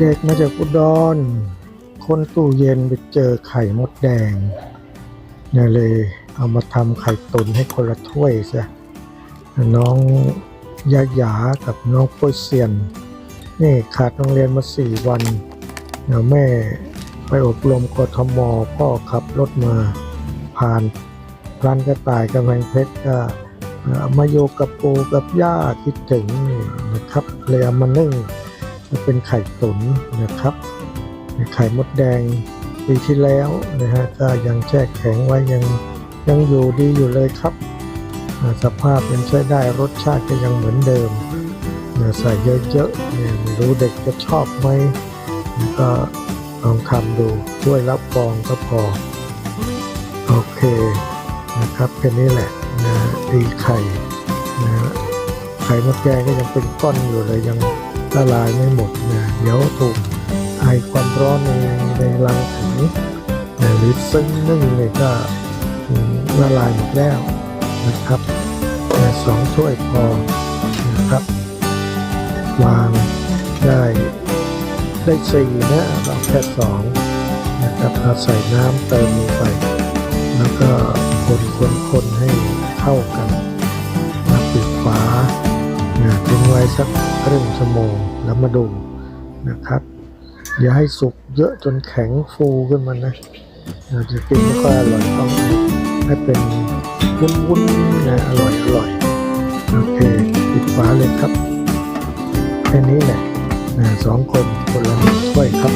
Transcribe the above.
เด็กๆมาจากอุดร คนตู้เย็นไปเจอไข่มดแดงเนี่ยเลยเอามาทำไข่ตุนให้คนละถ้วยซะน้องยาหยากับน้องโป้ยเซียน นี่ขาดโรงเรียนมาสี่วันเดี๋ยวแม่ไปอบรมกทมพ่อขับรถมาผ่านร้านกระต่ายกำแพงเพชรก็ มาโยกับปูกับย่าคิดถึงนะครับเลยเอามานึ่งจะเป็นไข่ตุ๋นนะครับ ไข่มดแดงปีที่แล้วนะฮะก็ยังแช่แข็งไว้ยังยังอยู่ดีอยู่เลยครับ สภาพยังใช้ได้รสชาติก็ยังเหมือนเดิมใส่เยอะๆเนี่ยไม่รู้เด็กจะชอบไหมก็ลองทำดูช่วยรับฟองก็พอ โอเค นะครับแค่นี้แหละนะตีไข่นะไข่มดแดงก็ยังเป็นก้อนอยู่เลยยังละลายไม่หมดนะเดี๋ยวถูกไอความร้อนในในรังถึงนะหรือซึ่งนึ่งเนี่ยก็ละลายหมดแล้วนะครับนะสองถ้วยพอนะครับ วางได้ได้สี่นะเราแค่สองนะครับเอาใส่น้ำเติมลงไป แล้วก็ คนคนคนให้เข้ากันแล้วปิดฝานะทิ้งไว้สักครึ่งชั่วโมงแล้วมาดูนะครับ อย่าให้สุกเยอะจนแข็งฟูขึ้นมานะเราจะกินไม่ค่อยอร่อยต้องให้เป็นวุ้นๆนะอร่อยอร่อยโอเคปิดฝาเลยครับแค่นี้แหละนะสองคนคนละหนึ่งถ้วยครับ